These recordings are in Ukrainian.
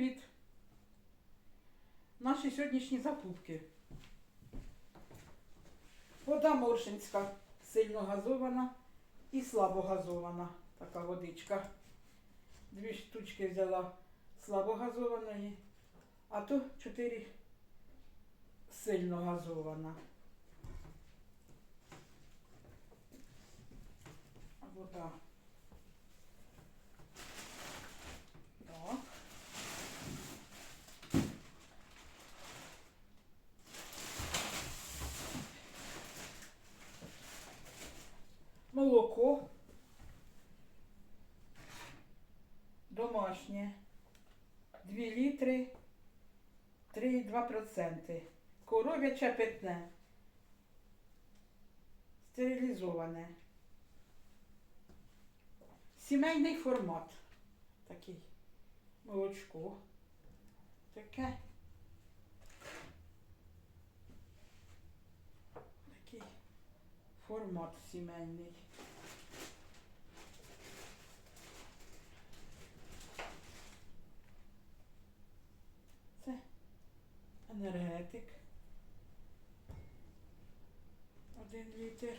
привіт! Наші сьогоднішні закупки. Вода Моршинська сильно газована і слабо газована. Така водичка. Дві штучки взяла слабо газованої, а то чотири сильно газована. Вода. Так. Молоко. Домашнє. 2 літри 3,2%. Коров'яче питне. Стерилізоване. Сімейний формат. Такий. Молочко. Таке. Такий формат сімейний. Це енергетик. Один літр.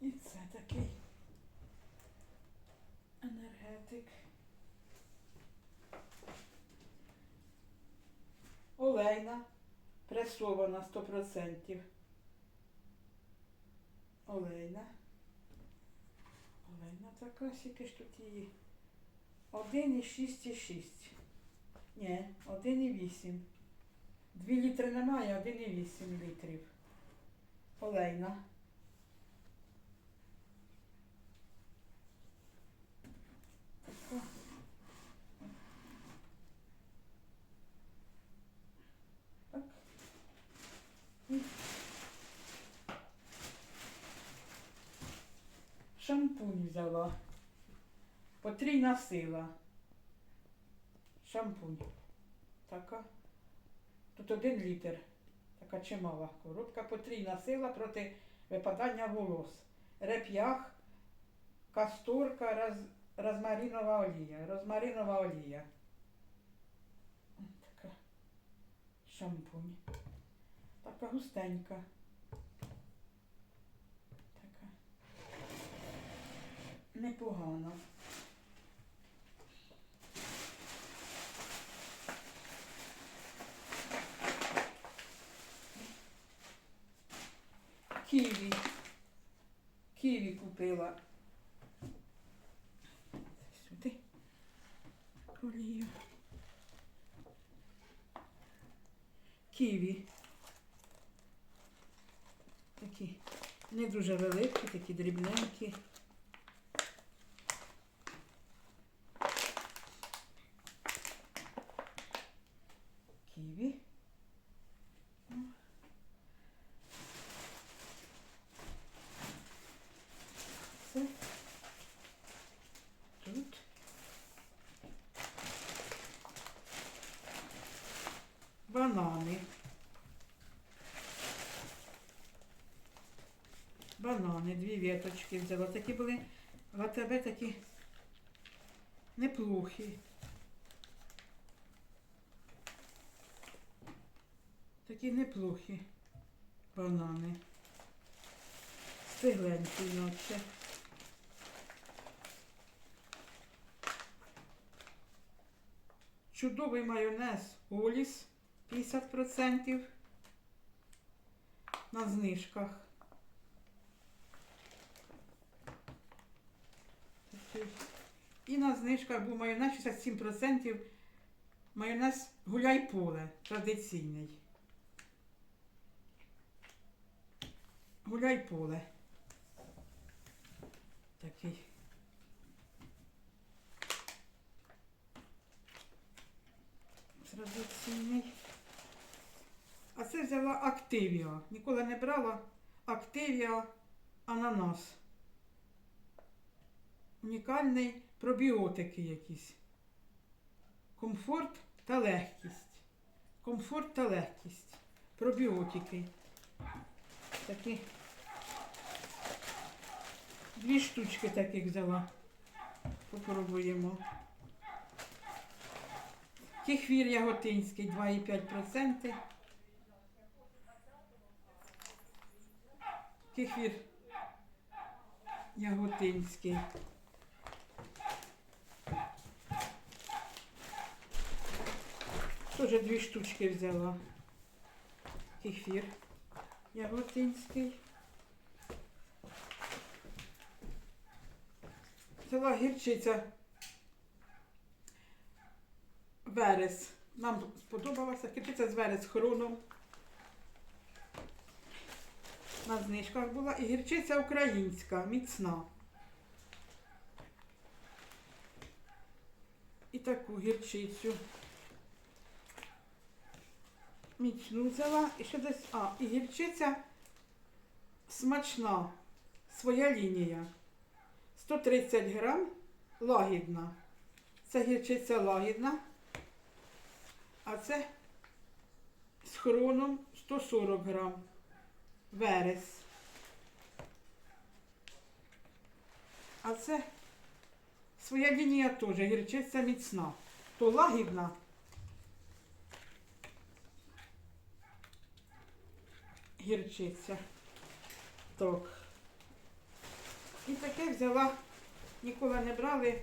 І це такий енергетик. Олейна пресована 100%. Олейна. Олейна така, скільки ж тут її? 1,6,6. Ні, 1,8. 2 літри немає, 1,8 літрів. Олейна. Така. Так. І Шампунь взяла. Потрійна сила. Шампунь. Така. Тут один літр. Така чимала коробка. Потрійна сила проти випадання волос. Реп'ях, касторка, роз, розмаринова олія. Розмаринова олія. Така шампунь. Така густенька. Така. Непогана. Ківі. Ківі купила. Сюди. Колію. Ківі. Такі не дуже великі, такі дрібненькі. Ківі. Це тут. Банани. Банани, дві веточки взяла. Такі були в АТБ такі неплохі. Такі неплохі банани. Стигленькі наче. Чудовий майонез Оліс 50% на знижках. І на знижках був майонез 67%. Майонез гуляй поле традиційний. Гуляй поле. Такий. Традиційний. А це взяла Активіа. Ніколи не брала Активіа ананас. Унікальний пробіотики якісь. Комфорт та легкість. Комфорт та легкість. Пробіотики. Такі Дві штучки таких взяла. Попробуємо. Кефір яготинський 2,5%. Кефір яготинський. Тоже дві штучки взяла. Кефір яготинський. Взяла гірчиця. Верес. Нам сподобалася гірчиця з верес хроном. На знижках була. І гірчиця українська, міцна. І таку гірчицю. Міцну взяла. І ще десь. А, і гірчиця смачна. Своя лінія. 130 грам лагідна. Це гірчиця лагідна. А це з хроном 140 грам. Верес. А це своя лінія теж гірчиця міцна. То лагідна. Гірчиця. Так. І таке взяла, ніколи не брали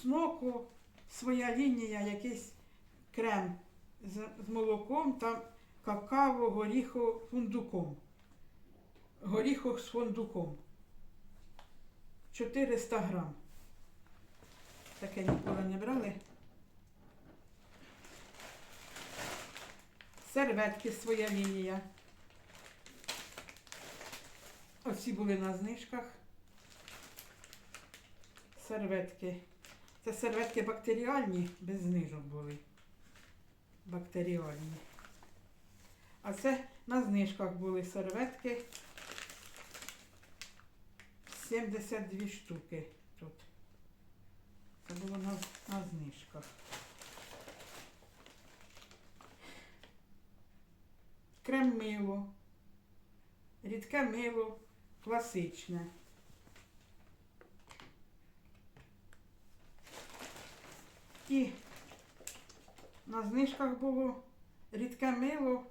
сноку, своя лінія, якийсь крем з, молоком, там какао, горіху, фундуком. Горіху з фундуком. 400 грам. Таке ніколи не брали. Серветки своя лінія. Оці були на знижках. Серветки. Це серветки бактеріальні, без знижок були. Бактеріальні. А це на знижках були серветки. 72 штуки тут. Це було на, на знижках. Крем мило. Рідке мило. Класичне. І на знижках було рідке мило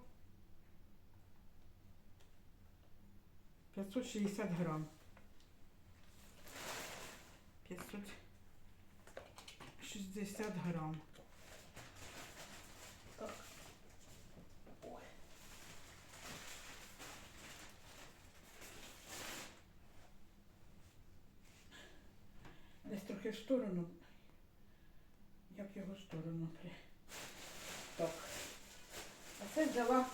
560 грам. 560 грам. Трохи сторону. Як його сторону. Так. А це взяла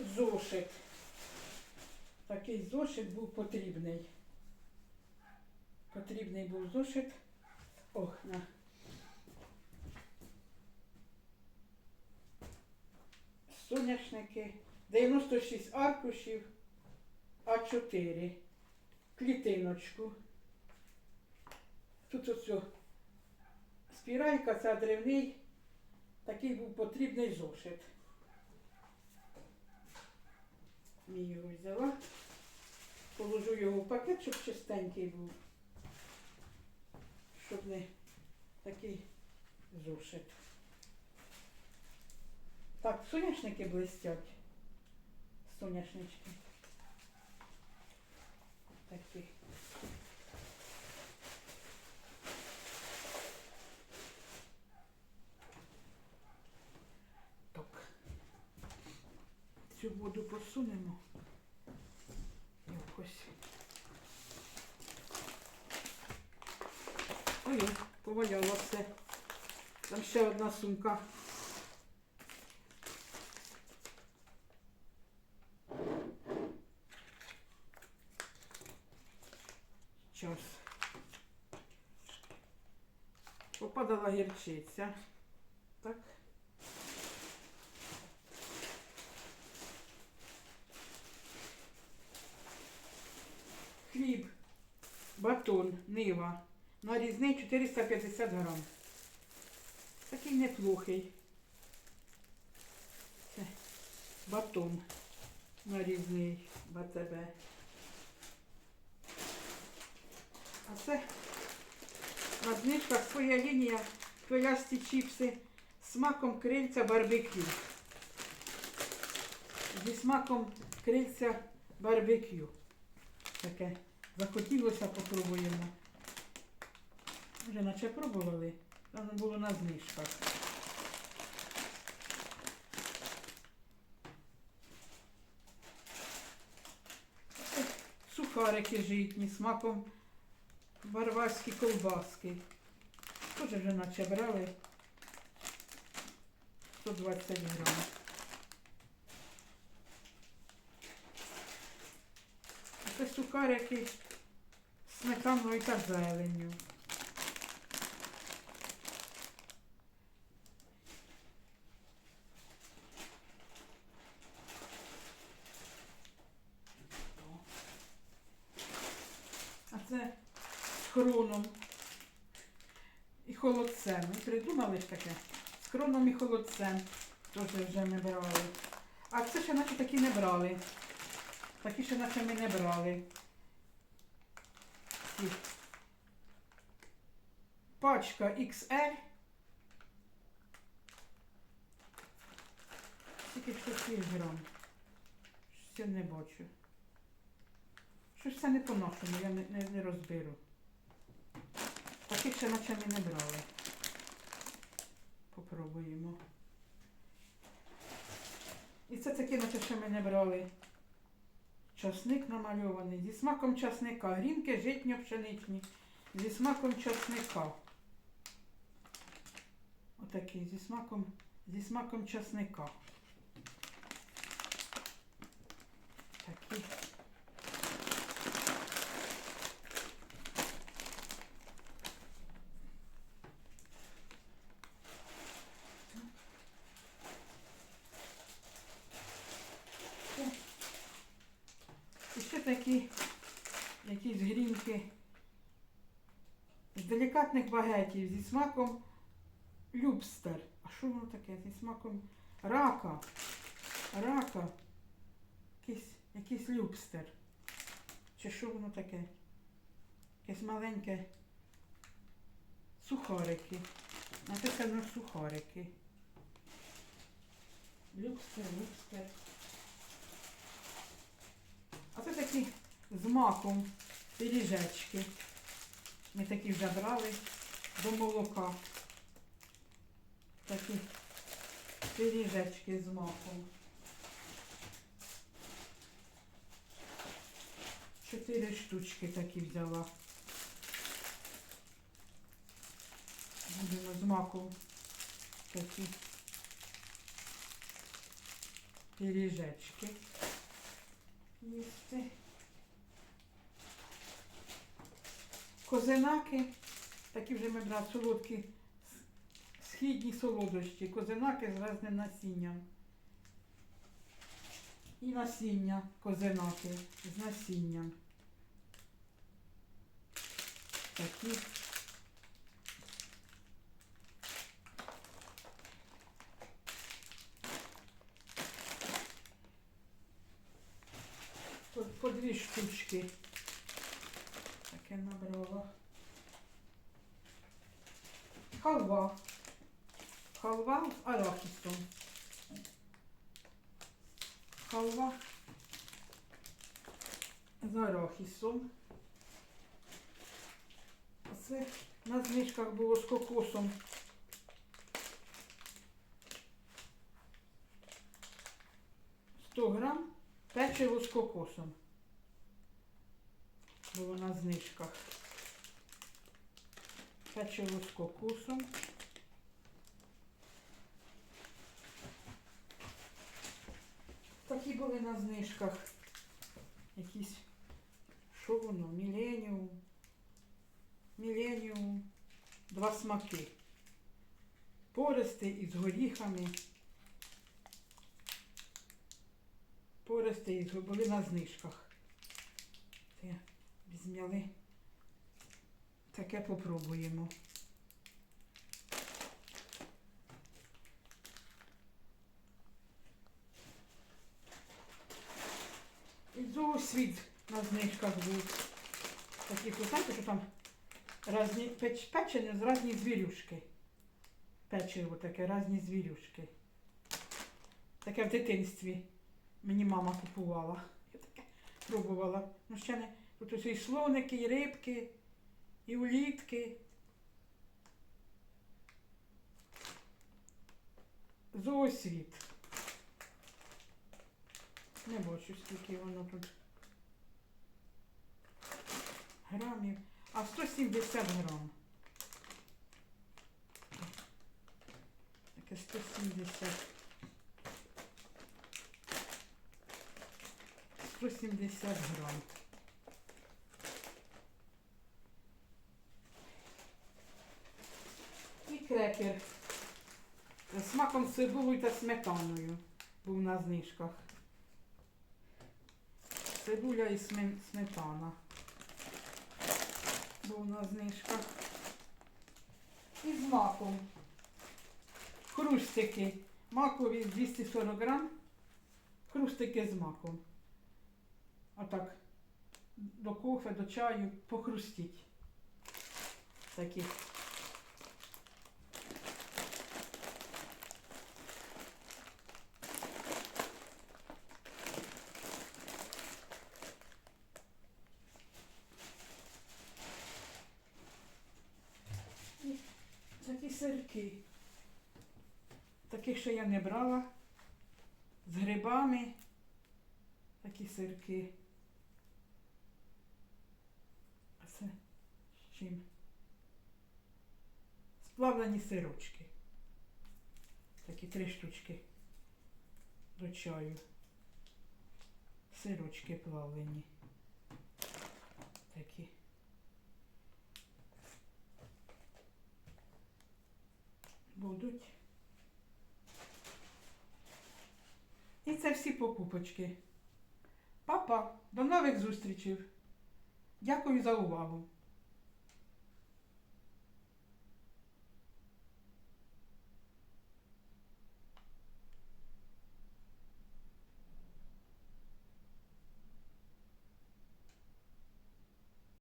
зошит. Такий зошит був потрібний. Потрібний був зошит. Ох, на. Соняшники. 96 аркушів. А4. Клітиночку. Тут ось спіралька, це древний. Такий був потрібний зошит. Я його взяла. Положу його в пакет, щоб чистенький був. Щоб не такий зошит. Так, соняшники блистять. Соняшнички. Такі. Так. Цю воду посунемо. Якось. Ой, поваляло все. Там ще одна сумка. Час. Попадала гірчиця. Так. Хліб, батон, нива. Нарізний 450 грам. Такий неплохий. Це батон нарізний БТБ. А це на знижках своя лінія хвилясті чіпси з смаком крильця барбекю. Зі смаком крильця барбекю. Таке. Захотілося попробуємо. Вже наче пробували. Воно було на знижках. Сухарики житні, смаком варварські ковбаски. Теж вже наче брали 120 грам. А Це сухарики з сметаною та зеленню. А це з хроном і холодцем. Ми придумали ж таке. З хроном і холодцем. Теж вже ми брали. А це ще наче такі не брали. Такі ще наче ми не брали. Ці. Пачка XL. Скільки 6 грам. Я не бачу. Щось це не по-нашому, я не, не, не розберу. Таких ще наче ми не брали. Попробуємо. І це таке, наче ще ми не брали. Часник намальований. Зі смаком часника. Грінки житньо-пшеничні. Зі смаком часника. Отакий, зі смаком, зі смаком часника. Такі. І ще такі якісь грінки з делікатних багетів зі смаком любстер. А що воно таке? Зі смаком рака. Рака. Якийсь, якийсь любстер. Чи що воно таке? Якесь маленьке сухарики. Написано сухарики. Люкстер, люкстер. Це такі з маком пиріжечки. Ми такі вже брали до молока. Такі пиріжечки з маком. Чотири штучки такі взяла. Будемо з маком такі пиріжечки їсти. Козинаки, такі вже ми солодкі, східні солодощі, козинаки з разним насінням. І насіння козинаки з насінням. Такі. По, дві штучки. Таке набрала. Халва. Халва з арахісом. Халва з арахісом. Це на знижках було з кокосом. Сто грам печиво з кокосом. Було на знижках. Печиво з кокосом. Такі були на знижках. Якісь, що воно, міленіум. Міленіум. Два смаки. Пористи із горіхами. Пористи із були на знижках. Це візьмяли. Таке попробуємо. І зоосвіт на знижках був. Такі знаєте, що там різні печ, печені з різні звірюшки. Печиво таке, різні звірюшки. Таке в дитинстві мені мама купувала. Я таке пробувала. Ну ще не. Тут ось і слоники, і рибки, і улітки. Зоосвіт. Не бачу, скільки воно тут. Грамів. А 170 грам. Таке 170. 170 грам. І крекер. З смаком цибулею та сметаною. Був на знижках. Цибуля і сме- сметана. Був на знижках. І з маком. Хрустики. Макові 240 грам. Хрустики з маком. Отак. До кофе, до чаю похрустіть. Такі. І Сирки. Таких ще я не брала. З грибами. Такі сирки. А це з чим? Сплавлені сирочки. Такі три штучки до чаю. Сирочки плавлені. Такі. Будуть. І це всі покупочки. Папа, до нових зустрічей. Дякую за увагу.